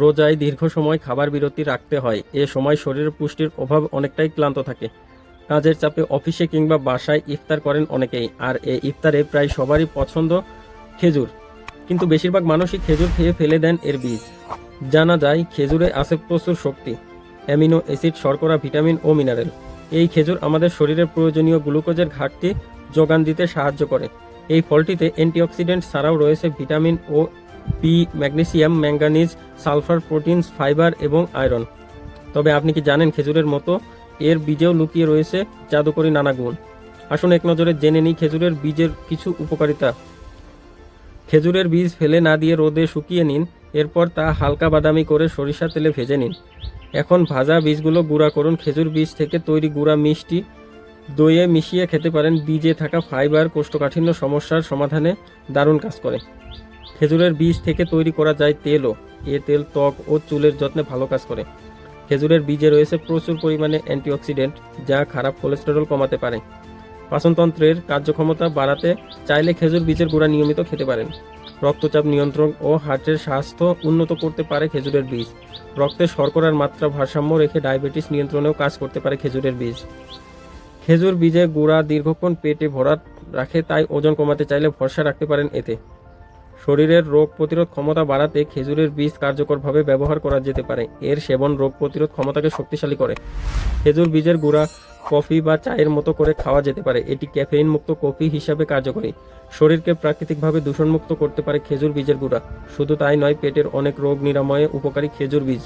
রোজায় দীর্ঘ সময় খাবার বিরতি রাখতে হয়। এ সময় শরীরের পুষ্টির অভাব অনেকটাই ক্লান্ত থাকে। কাজের চাপে অফিসে কিংবা বাসায় ইফতার করেন অনেকেই, আর এই ইফতারে প্রায় সবারই পছন্দ খেজুর। কিন্তু বেশিরভাগ মানুষই খেজুর খেয়ে ফেলে দেন এর বীজ। জানা যায়, খেজুরে আছে প্রচুর শক্তি, অ্যামিনো অ্যাসিড, শর্করা, ভিটামিন ও মিনারেল। এই খেজুর আমাদের শরীরের প্রয়োজনীয় গ্লুকোজের ঘাটতি যোগান দিতে সাহায্য করে। এই ফলটিতে অ্যান্টিঅক্সিডেন্ট ছাড়াও রয়েছে ভিটামিন ও P magnesium manganese sulphur proteins fibre এবং আয়রন তবে আপনি কি জানেন খেজুরের মতো? এর বীজেও লুকিয়ে রয়েছে জাদুকরী নানা গুণ। আসুন এক নজরে জেনে নিই খেজুরের বীজের কিছু উপকারিতা। খেজুরের বীজ ফেলে না দিয়ে রোদে শুকিয়ে নিন, এরপর তা হালকা বাদামি করে সরিষা তেলে ভেজে নিন। এখন ভাজা বীজগুলো গুঁড়া করুন। খেজুর বীজ থেকে তৈরি গুঁড়া মিষ্টি দইয়ে মিশিয়ে খেতে পারেন। বীজে থাকা ফাইবার, কোষ্ঠকাঠিন্য সমস্যার সমাধানে দারুণ কাজ করে। খেজুরের বীজ থেকে তৈরি করা যায় তেলও। এ তেল ত্বক ও চুলের যত্নে ভালো কাজ করে। খেজুরের বীজে রয়েছে প্রচুর পরিমাণে অ্যান্টিঅক্সিডেন্ট, যা খারাপ কোলেস্টেরল কমাতে পারে। পাচনতন্ত্রের কার্যক্ষমতা বাড়াতে চাইলে খেজুর বীজের গুঁড়া নিয়মিত খেতে পারেন। রক্তচাপ নিয়ন্ত্রণ ও হার্টের স্বাস্থ্য উন্নত করতে পারে খেজুরের বীজ। রক্তে শর্করার মাত্রা ভারসাম্য রেখে ডায়াবেটিস নিয়ন্ত্রণেও কাজ করতে পারে খেজুরের বীজ। খেজুর বীজে গুঁড়া দীর্ঘক্ষণ পেটে ভরা রাখে, তাই ওজন কমাতে চাইলে ভরসা রাখতে পারেন এতে। শরীরের রোগ প্রতিরোধ ক্ষমতা বাড়াতে খেজুরের বীজ কার্যকরভাবে ব্যবহার করা যেতে পারে। এর সেবন রোগ প্রতিরোধ ক্ষমতাকে শক্তিশালী করে। খেজুর বীজের গুঁড়া, কফি বা চায়ের মতো করে খাওয়া যেতে পারে। এটি ক্যাফেইন মুক্ত কফি হিসাবে কার্যকরী। শরীরকে প্রাকৃতিকভাবে দূষণমুক্ত করতে পারে খেজুর বীজের গুঁড়া। শুধু তাই নয়, পেটের অনেক রোগ নিরাময়ে উপকারী খেজুর বীজ।